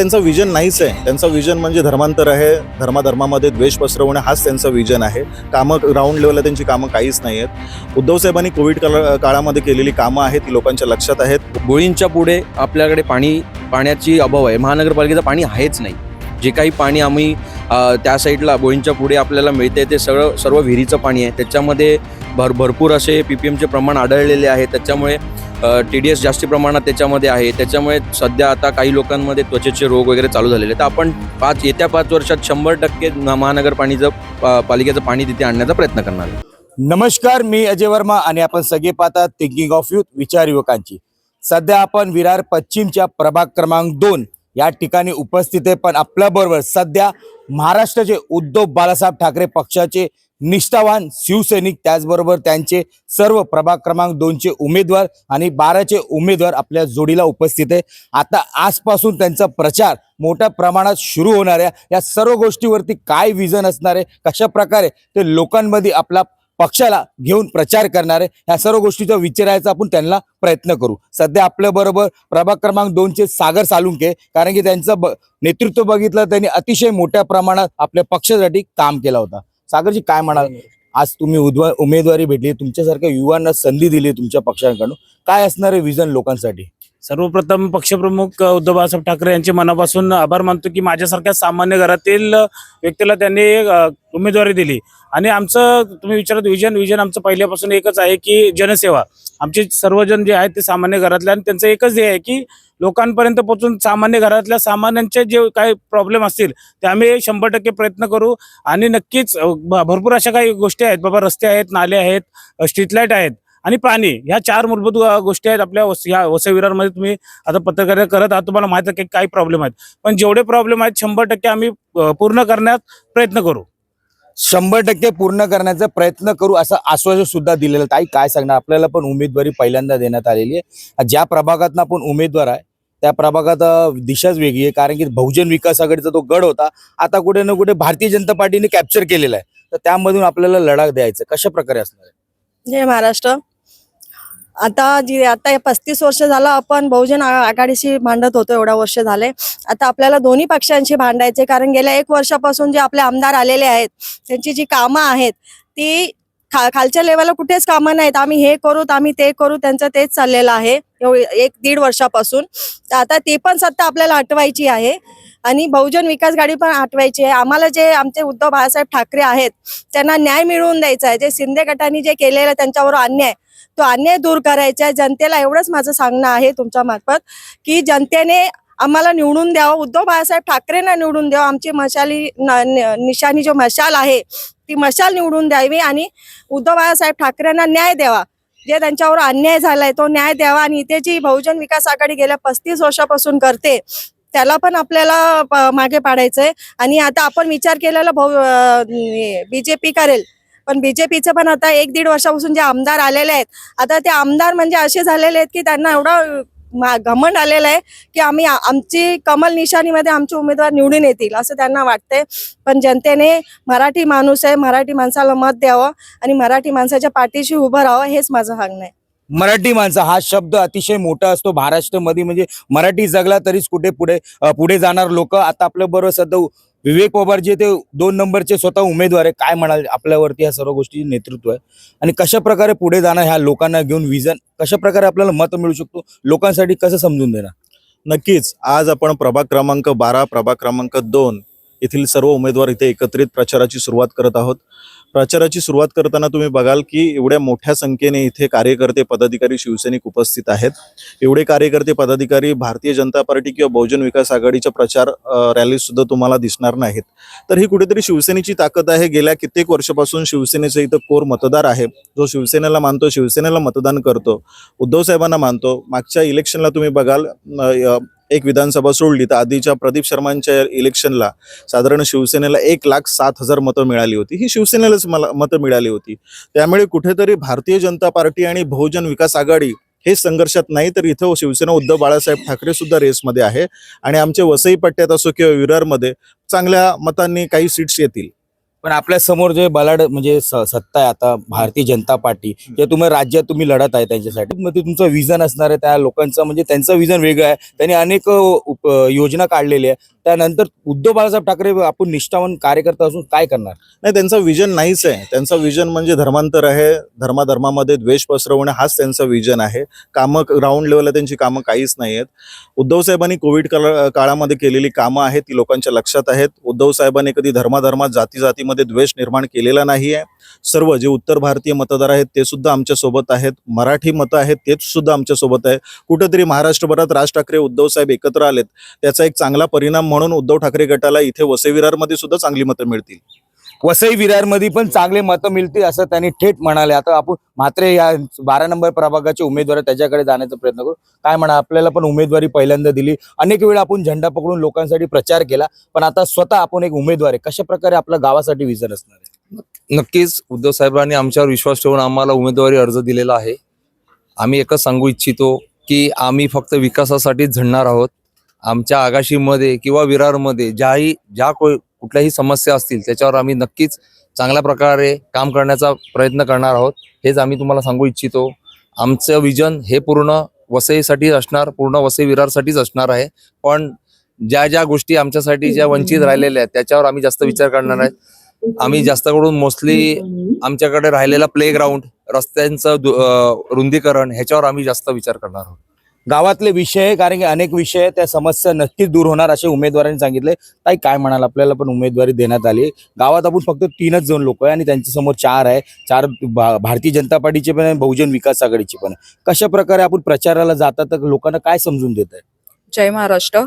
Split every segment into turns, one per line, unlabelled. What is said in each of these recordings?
त्यांचं विजन नाहीच आहे. त्यांचं विजन म्हणजे धर्मांतर आहे. धर्माधर्मामध्ये द्वेष पसरवणं हाच त्यांचं विजन आहे. कामं ग्राउंड लेवलला त्यांची कामं काहीच नाही आहेत. उद्धव साहेबांनी कोविड काळा काळामध्ये केलेली कामं आहेत ती लोकांच्या लक्षात आहेत.
गोळींच्या पुढे आपल्याकडे पाणी पाण्याची अभाव आहे. महानगरपालिकेचं पाणी आहेच नाही. जे काही पाणी आम्ही त्या साईडला गोळींच्या पुढे आपल्याला मिळते ते सगळं सर्व विहिरीचं पाणी आहे. त्याच्यामध्ये भर भरपूर असे पी पी एमचे प्रमाण आढळलेले आहे. त्याच्यामुळे टी डी एस जास्ती प्रमाणात त्याच्यामध्ये आहे. त्याच्यामुळे सध्या आता काही लोकांमध्ये त्वचेचे रोग वगैरे चालू झालेले आहेत. तर आपण पाच येत्या पाच वर्षात शंभर टक्के महानगर पाणीचं पालिकेचं पाणी तिथे आणण्याचा प्रयत्न करणार
नमस्कार मी अजय वर्मा आणि आपण सगळे पाहतात थिंकिंग ऑफ युथ विचार युवकांची. सध्या आपण विरार पश्चिमच्या प्रभाग क्रमांक दोन या ठिकाणी उपस्थित आहे. पण आपल्याबरोबर सध्या महाराष्ट्राचे उद्धव बाळासाहेब ठाकरे पक्षाचे निष्ठावान शिवसैनिक त्याचबरोबर त्यांचे सर्व प्रभाग क्रमांक दोनचे उमेदवार आणि बाराचे उमेदवार आपल्या जोडीला उपस्थित आहे. आता आजपासून त्यांचा प्रचार मोठ्या प्रमाणात सुरू होणार आहे. या सर्व गोष्टीवरती काय विजन असणार आहे? कशा प्रकारे ते लोकांमध्ये आपला पक्षाला घेऊन प्रचार करणारे ह्या सर्व गोष्टीचा विचारायचा आपण त्यांना प्रयत्न करू. सध्या आपल्या बरोबर प्रभाग क्रमांक दोनचे सागर सालुंके कारण की त्यांचं ब- नेतृत्व बघितलं त्यांनी अतिशय मोठ्या प्रमाणात आपल्या पक्षासाठी काम केला होता. सागरजी काय म्हणाल? आज तुम्ही उद्वा उमेदवारी भेटली तुमच्यासारख्या युवांना संधी दिली तुमच्या पक्षाकडून. काय असणार आहे विजन लोकांसाठी?
सर्वप्रथम पक्षप्रमुख उद्धव बाळासाहेब ठाकरे यांचे मनापासून आभार मानतो की माझ्यासारख्या सामान्य घरातील व्यक्तीला त्यांनी उमेदवारी दिली. आणि आमचं तुम्ही विचारत विजन विजन आमचं पहिल्यापासून एकच आहे की जनसेवा. आमचे सर्वजण जे आहेत ते सामान्य घरातले आणि त्यांचं एकच ध्येय आहे की लोकांपर्यंत पोहोचून सामान्य घरातल्या सामान्यांचे जे काही प्रॉब्लेम असतील ते आम्ही शंभर टक्के प्रयत्न करू. आणि नक्कीच भरपूर अशा काही गोष्टी आहेत. बाबा रस्ते आहेत नाले आहेत स्ट्रीट लाइट आहेत. आणि पाणी ह्या चार मूलभूत गोष्टी आहेत आपल्या वस ह्या वसई विरारमध्ये तुम्ही आता पत्रकारिता करत आहात तुम्हाला माहीत आहे की काही प्रॉब्लेम आहेत. पण जेवढे प्रॉब्लेम आहेत शंभर टक्के आम्ही पूर्ण करण्यात प्रयत्न करू.
शंभर टक्के पूर्ण करण्याचा प्रयत्न करू असं आश्वासन सुद्धा दिलेलं ताई काय सांगणार? आपल्याला पण उमेदवारी पहिल्यांदा देण्यात आलेली आहे. ज्या प्रभागात आपण उमेदवार आहे त्या प्रभागात दिशाच वेगळी आहे. कारण की बहुजन विकास आघाडीचा तो गड होता आता कुठे ना कुठे भारतीय जनता पार्टीने कॅप्चर केलेला आहे. तर त्यामधून आपल्याला लढा द्यायचा कशा प्रकारे असणार आहे?
जय महाराष्ट्र. आता जी आता पस्तीस वर्ष झालं आपण बहुजन आघाडीशी भांडत होतो एवढा वर्ष झाले. आता आपल्याला दोन्ही पक्षांशी भांडायचे कारण गेल्या एक वर्षापासून जे आपले आमदार आलेले आहेत त्यांची जी कामं आहेत ती खा खालच्या लेवलला कुठेच कामं नाहीत. आम्ही हे करू आम्ही ते करू त्यांचं तेच चाललेलं आहे एक दीड वर्षापासून. आता ती पण सत्ता आपल्याला हटवायची आहे आणि बहुजन विकास गाडी पण हटवायची आहे. आम्हाला जे आमचे उद्धव बाळासाहेब ठाकरे आहेत त्यांना न्याय मिळवून द्यायचा आहे. जे शिंदे गटाने जे केलेलं त्यांच्यावर अन्याय. तो अन्याय दूर करायचा आहे. जनतेला एवढंच माझं सांगणं आहे तुमच्या मार्फत की जनतेने आम्हाला निवडून द्यावं. उद्धव बाळासाहेब ठाकरेंना निवडून द्यावं. आमची मशाली निशाणी जो मशाल आहे ती मशाल निवडून द्यावी आणि उद्धव बाळासाहेब ठाकरेंना न्याय द्यावा. जे त्यांच्यावर अन्याय झालाय तो न्याय द्यावा आणि इथे जी बहुजन विकास आघाडी गेल्या पस्तीस वर्षापासून करते त्याला पण आपल्याला मागे पाडायचंय. आणि आता आपण विचार केलेला भाऊ बीजेपी करेल. पण बीजेपीचं पण आता एक दीड वर्षापासून जे आमदार आलेले आहेत आता ते आमदार म्हणजे असे झालेले आहेत की त्यांना एवढा घमंड आलेलं आहे की आम्ही आमची कमल निशाणीमध्ये आमचे उमेदवार निवडून येतील असं त्यांना वाटतंय. पण जनतेने मराठी माणूस आहे मराठी माणसाला मत द्यावं आणि मराठी माणसाच्या पाठीशी उभं राहावं हेच माझं सांगणं आहे.
मराठी माणसं हा शब्द अतिशय मोठा असतो महाराष्ट्रामध्ये. म्हणजे मराठी जगला तरीच कुठे पुढे पुढे जाणार लोक. आता आपल्या बरोबर सध्या विवेक पवार जे ते दोन नंबरचे स्वतः उमेदवार आहे काय म्हणाल? आपल्यावरती ह्या सर्व गोष्टी नेतृत्व आहे. आणि कशा प्रकारे पुढे जाणं ह्या लोकांना घेऊन विजन कशा प्रकारे आपल्याला मत मिळू शकतो? लोकांसाठी कसं समजून देणार?
नक्कीच. आज आपण प्रभाग क्रमांक बारा प्रभाग क्रमांक दोन येथील सर्व उमेदवार इथे एकत्रित प्रचाराची सुरुवात करत आहोत. प्रचाराची सुरुवात करताना तुम्ही बघाल की एवढ्या मोठ्या संख्येने इथे कार्यकर्ते पदाधिकारी शिवसैनिक उपस्थित आहेत. एवढे कार्यकर्ते पदाधिकारी भारतीय जनता पार्टी किंवा बहुजन विकास आघाडीच्या प्रचार रॅली सुद्धा तुम्हाला दिसणार नाहीत. तर ही कुठेतरी शिवसेनेची ताकद आहे. गेल्या कित्येक वर्षापासून शिवसेनेचं इथं कोर मतदार आहे. जो शिवसेनेला मानतो शिवसेनेला मतदान करतो. उद्धव साहेबांना मानतो. मागच्या इलेक्शनला तुम्ही बघाल एक विधानसभा सोडली तर आधीच्या प्रदीप शर्मांच्या इलेक्शनला साधारण शिवसेनेला एक लाख सात हजार मतं मिळाली होती. ही शिवसेनेलाच मला मतं मिळाली होती. त्यामुळे कुठेतरी भारतीय जनता पार्टी आणि बहुजन विकास आघाडी हे संघर्षात नाही तर इथं शिवसेना उद्धव बाळासाहेब ठाकरे सुद्धा रेसमध्ये आहे. आणि आमचे वसई पट्ट्यात असो किंवा विरारमध्ये चांगल्या मतांनी काही सीट्स येतील.
पण आपल्यासमोर जे बलाढ म्हणजे स- सत्ता आहे आता भारतीय जनता पार्टी जे तुम्ही राज्यात तुम्ही लढत आहे त्यांच्यासाठी मग ते तुमचं विजन असणार आहे त्या लोकांचं म्हणजे त्यांचं विजन वेगळं आहे. त्यांनी अनेक उप- योजना काढलेल्या आहे. त्यानंतर उद्धव बाळासाहेब ठाकरे आपण निष्ठावान कार्यकर्ता असून काय करणार?
नाही त्यांचं विजन नाहीच आहे. त्यांचं विजन म्हणजे धर्मांतर आहे. धर्माधर्मामध्ये द्वेष पसरवणे हाच त्यांचं विजन आहे. कामं ग्राउंड लेवलला त्यांची कामं काहीच नाही आहेत. उद्धव साहेबांनी कोविड काळामध्ये केलेली कामं आहेत ती लोकांच्या लक्षात आहेत. उद्धव साहेबांनी कधी धर्माधर्मात जाती जाती जातीमध्ये द्वेष निर्माण केलेला नाही आहे सर्व जे उत्तर भारतीय मतदार आहेत ते सुद्धा आमच्यासोबत आहेत. मराठी मतं आहेत तेच सुद्धा आमच्यासोबत आहे कुठेतरी महाराष्ट्रभरात राज ठाकरे उद्धव साहेब एकत्र आलेत. त्याचा एक चांगला परिणाम म्हणून उद्धव ठाकरे गटाला इथे वसेविरारमध्ये सुद्धा चांगली मतं मिळतील.
वसई विरारमध्ये पण चांगले मतं मिळतील असं त्यांनी थेट म्हणाले. आता आपण मात्र या बारा नंबर प्रभागाचे उमेदवार त्याच्याकडे जाण्याचा प्रयत्न करू. काय म्हणा आपल्याला पण उमेदवारी पहिल्यांदा दिली. अनेक वेळा आपण झेंडा पकडून लोकांसाठी प्रचार केला पण आता स्वतः आपण एक उमेदवार आहे. कशा प्रकारे आपल्या गावासाठी विजन असणार आहे?
नक्कीच उद्धव साहेबांनी आमच्यावर विश्वास ठेवून आम्हाला उमेदवारी अर्ज दिलेला आहे. आम्ही एकच सांगू इच्छितो की आम्ही फक्त विकासासाठीच झडणार आहोत. आमच्या आगाशीमध्ये किंवा विरारमध्ये ज्याही ज्या को कुठल्याही समस्या असतील त्याच्यावर आम्ही नक्कीच चांगल्या प्रकारे काम करण्याचा प्रयत्न करणार आहोत. हेच आम्ही तुम्हाला सांगू इच्छितो. आमचं विजन हे पूर्ण वसईसाठी असणार पूर्ण वसई विरारसाठीच असणार आहे. पण ज्या ज्या गोष्टी आमच्यासाठी ज्या वंचित राहिलेल्या आहेत त्याच्यावर आम्ही जास्त विचार करणार आहेत आम्ही जास्त करून मोस्टली आमच्याकडे राहिलेला प्ले ग्राउंड रस्त्यांचं रुंदीकरण ह्याच्यावर आम्ही जास्त विचार करणार आहोत.
गावातले विषय कारण की अनेक विषय त्या समस्या नक्कीच दूर होणार असे उमेदवारांनी सांगितले. ताई काय म्हणाल आपल्याला? पण उमेदवारी देण्यात आली. गावात आपण फक्त तीनच जण लोक आहे आणि त्यांच्यासमोर चार आहे. चार भा- भारतीय जनता पार्टीचे पण आहे बहुजन विकास आघाडीचे पण कशा प्रकारे आपण प्रचाराला जातात तर लोकांना काय समजून देत आहे?
जय महाराष्ट्र.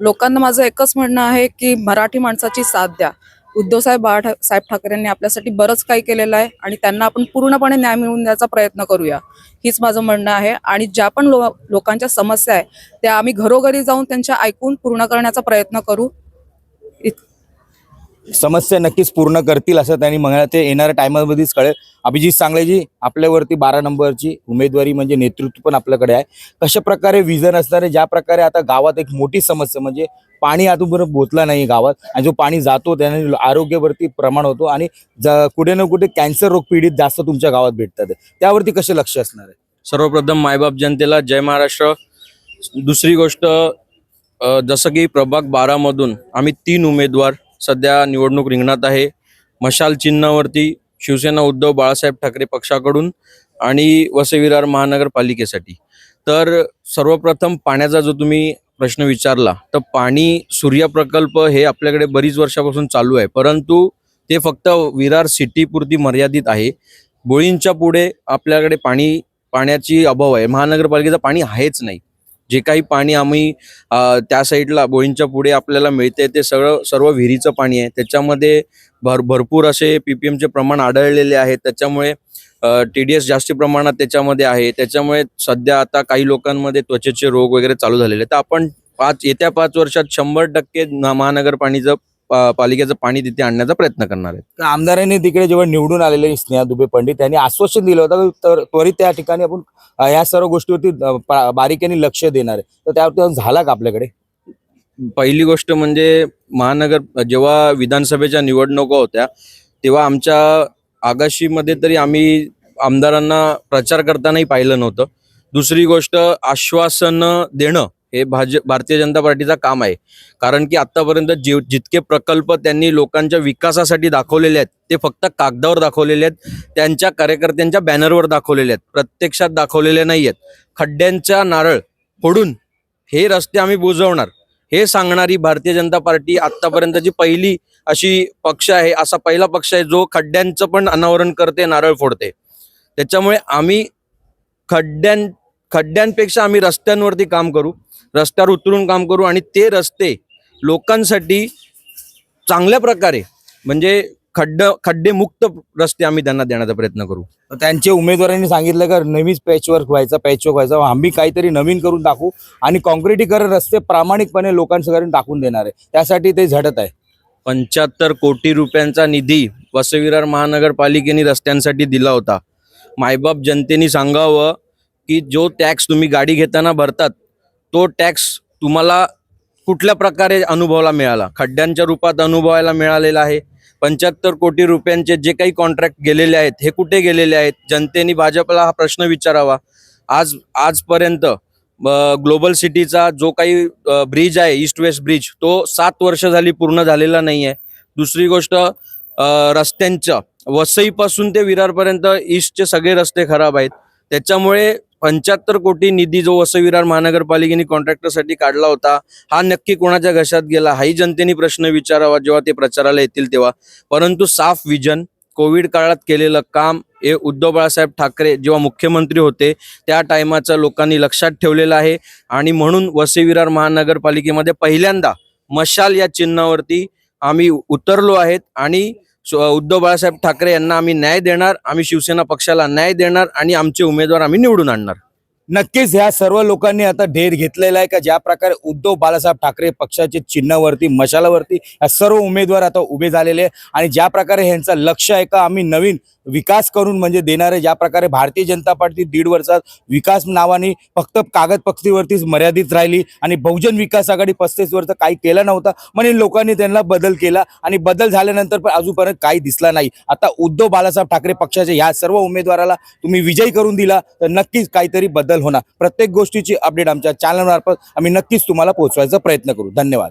लोकांना माझं एकच म्हणणं आहे की मराठी माणसाची साथ द्या. उद्धवसाहेब बाळा ठा- साहेब ठाकरेंनी आपल्यासाठी बरंच काही केलेलं आहे आणि त्यांना आपण पूर्णपणे न्याय मिळवून द्यायचा प्रयत्न करूया. हीच माझं म्हणणं आहे. आणि ज्या पण लो लोकांच्या समस्या आहे त्या आम्ही घरोघरी जाऊन त्यांच्या ऐकून पूर्ण करण्याचा प्रयत्न करू.
समस्या नक्कीच पूर्ण करतील असं त्यांनी म्हणाल. ते येणाऱ्या टायमामध्येच कळेल. अभिजित सांगलेजी आपल्यावरती बारा नंबरची उमेदवारी म्हणजे नेतृत्व पण आपल्याकडे आहे. कशा प्रकारे विजन असणार आहे ज्या प्रकारे आता गावात एक मोठी समस्या म्हणजे पाणी अजूनपर्यंत पोहोचला नाही गावात आणि जो पाणी जातो त्याने आरोग्यावरती प्रमाण होतो आणि ज- कुठे ना कुठे कॅन्सर रोग पीडित जास्त तुमच्या गावात भेटतात. त्यावरती कसे लक्ष असणार आहे?
सर्वप्रथम मायबाप जनतेला जय महाराष्ट्र. दुसरी गोष्ट जसं की प्रभाग बारामधून आम्ही तीन उमेदवार सध्या निवडणूक रिंगणात आहे. मशाल चिन्हावरती शिवसेना उद्धव बाळासाहेब ठाकरे पक्षाकडून आणि वसई विरार महानगरपालिकेसाठी. तर सर्वप्रथम पाण्याचा जो तुम्ही प्रश्न विचारला तर पाणी सूर्य प्रकल्प हे आपल्याकडे बरीच वर्षापासून चालू आहे. परंतु ते फक्त विरार सिटीपुरती मर्यादित आहे. बोळींच्या पुढे आपल्याकडे पाणी पाण्याची अभाव आहे. महानगरपालिकेचं पाणी आहेच नाही. जे काही पाणी आम्ही त्या साईडला बोळींच्या पुढे आपल्याला मिळते ते सगळं सर्व विहिरीचं पाणी आहे. त्याच्यामध्ये भर भरपूर असे पीपीएमचे प्रमाण आढळलेले आहे. त्याच्यामुळे टी डी एस जास्ती प्रमाणात त्याच्यामध्ये आहे. त्याच्यामुळे सध्या आता काही लोकांमध्ये त्वचेचे रोग वगैरे चालू झालेले आहेत. तर आपण पाच येत्या पाच वर्षात शंभर टक्के महानगर पाणीचं पालिकेचं पाणी तिथे आणण्याचा प्रयत्न करणार आहे
तर आमदारांनी तिकडे जेव्हा निवडून आलेले स्नेहा दुबे पंडित त्यांनी आश्वासन दिलं होतं तर त्वरित त्या ठिकाणी आपण या सर्व गोष्टीवरती बारीकीने लक्ष देणार आहे. तर त्यावरती झाला का आपल्याकडे?
पहिली गोष्ट म्हणजे महानगर जेव्हा विधानसभेच्या निवडणुका होत्या तेव्हा आमच्या आगाशीमध्ये तरी आम्ही आमदारांना प्रचार करतानाही पाहिलं नव्हतं. दुसरी गोष्ट आश्वासन देणं हे भाज भारतीय जनता पार्टीचं काम आहे. कारण की आतापर्यंत जे जितके प्रकल्प त्यांनी लोकांच्या विकासासाठी दाखवलेले आहेत ते फक्त कागदावर दाखवलेले आहेत त्यांच्या कार्यकर्त्यांच्या बॅनरवर दाखवलेले आहेत प्रत्यक्षात दाखवलेले नाही आहेत खड्ड्यांच्या नारळ फोडून हे रस्ते आम्ही बुजवणार. हे सांगणारी भारतीय जनता पार्टी आतापर्यंतची पहिली अशी पक्ष आहे असा पहिला पक्ष आहे जो खड्ड्यांचं पण अनावरण करते नारळ फोडते. त्याच्यामुळे आम्ही खड्ड्यां खड्ड्यांपेक्षा आम्ही रस्त्यांवरती काम करू रस्त्यावर उतरून काम करू आणि ते रस्ते लोकांसाठी चांगल्या प्रकारे म्हणजे खड्ड खड्डेमुक्त रस्ते आम्ही त्यांना देण्याचा प्रयत्न करू.
तर त्यांच्या उमेदवारांनी सांगितलं का नेहमीच पॅचवर्क व्हायचा पॅचवर्क व्हायचा आम्ही काहीतरी नवीन करून दाखवू आणि कॉन्क्रिटीकरण रस्ते प्रामाणिकपणे लोकांसगळ्यांनी टाकून देणार आहे. त्यासाठी ते झटत आहे.
पंच्याहत्तर कोटी रुपयांचा निधी वसविरार महानगरपालिकेने रस्त्यांसाठी दिला होता. मायबाप जनतेने सांगावं की जो टॅक्स तुम्ही गाडी घेताना भरतात तो टॅक्स तुम्हाला कुठल्या प्रकारे अनुभवाला मिळाला? खड्ड्यांच्या रूपात अनुभवायला मिळालेला आहे. पंच्याहत्तर कोटी रुपयांचे जे काही कॉन्ट्रॅक्ट गेलेले आहेत हे कुठे गेलेले आहेत? जनतेने भाजपला हा प्रश्न विचारावा. आज आजपर्यंत ग्लोबल सिटीचा जो काही ब्रिज आहे ईस्ट वेस्ट ब्रिज तो सात वर्ष झाली पूर्ण झालेला नाही आहे दुसरी गोष्ट रस्त्यांच्या वसईपासून ते विरारपर्यंत ईस्टचे सगळे रस्ते खराब आहेत. त्याच्यामुळे पंच्याहत्तर कोटी निधी जो वसई विरार महानगरपालिकेने कॉन्ट्रॅक्टरसाठी काढला होता हा नक्की कोणाच्या घशात गेला हाही जनतेने प्रश्न विचारावा जेव्हा ते प्रचाराला येतील तेव्हा. परंतु साफ विजन कोविड काळात केलेलं काम हे उद्धव बाळासाहेब ठाकरे जेव्हा मुख्यमंत्री होते त्या टायमाचा लोकांनी लक्षात ठेवलेलं आहे. आणि म्हणून वसई विरार महानगरपालिकेमध्ये पहिल्यांदा मशाल या चिन्हावरती आम्ही उतरलो आहेत आणि उद्धव बाळासाहेब ठाकरे यांना आम्ही न्याय देणार आम्ही शिवसेना पक्षाला न्याय देणार आणि आमचे उमेदवार आम्ही निवडून आणणार.
नक्कीच ह्या सर्व लोकांनी आता ढेर घेतलेला आहे का ज्या प्रकारे उद्धव बाळासाहेब ठाकरे पक्षाचे चिन्हावरती मशालावरती या सर्व उमेदवार आता उभे झालेले आहे आणि ज्या प्रकारे ह्यांचं लक्ष आहे का आम्ही नवीन विकास करून म्हणजे देणारे ज्या प्रकारे भारतीय जनता पार्टी दीड वर्षात विकास नावाने फक्त कागदपत्रीवरतीच मर्यादित राहिली आणि बहुजन विकास आघाडी पस्तीस वर्ष काही केलं नव्हतं. म्हणून लोकांनी त्यांना बदल केला आणि बदल झाल्यानंतर पण अजूनपर्यंत काही दिसला नाही. आता उद्धव बाळासाहेब ठाकरे पक्षाच्या ह्या सर्व उमेदवाराला तुम्ही विजयी करून दिला तर नक्कीच काहीतरी बदल बदल होणार. प्रत्येक गोष्टीची अपडेट आमच्या चॅनलमार्फत आम्ही नक्कीच तुम्हाला पोहोचवायचा प्रयत्न करू. धन्यवाद.